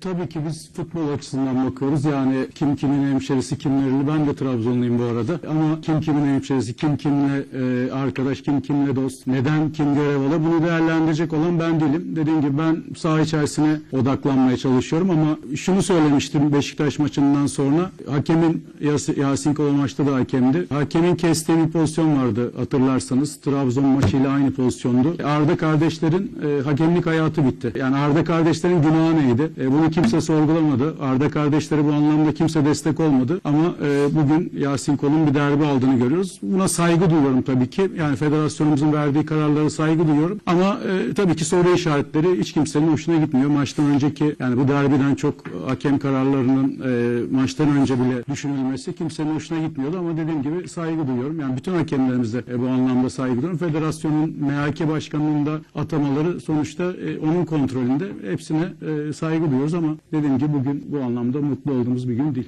Tabii ki biz futbol açısından bakıyoruz. Yani kim kimin hemşerisi, kim nereli. Ben de Trabzonluyum bu arada. Ama kim kimin hemşerisi, kim kimle e, arkadaş, kim kimle dost, neden kim görev alır bunu değerlendirecek olan ben değilim. Dediğim gibi ben saha içerisine odaklanmaya çalışıyorum ama şunu söylemiştim Beşiktaş maçından sonra. Hakemin Yas- Yasin Kolo maçta da hakemdi. Hakemin kestiği bir pozisyon vardı hatırlarsanız. Trabzon maçıyla aynı pozisyondu. Arda kardeşlerin e, hakemlik hayatı bitti. Yani Arda kardeşlerin günahı neydi? E, bunu kimse sorgulamadı. Arda kardeşleri bu anlamda kimse destek olmadı. Ama e, bugün Yasin Kol'un bir derbi aldığını görüyoruz. Buna saygı duyuyorum tabii ki. Yani federasyonumuzun verdiği kararlara saygı duyuyorum. Ama e, tabii ki soru işaretleri hiç kimsenin hoşuna gitmiyor. Maçtan önceki yani bu derbiden çok hakem kararlarının e, maçtan önce bile düşünülmesi kimsenin hoşuna gitmiyordu ama dediğim gibi saygı duyuyorum. Yani bütün hakemlerimize e, bu anlamda saygı duyuyorum. Federasyonun MHK başkanlığında atamaları sonuçta e, onun kontrolünde hepsine e, saygı duyuyoruz ama dediğim gibi bugün bu anlamda mutlu olduğumuz bir gün değil.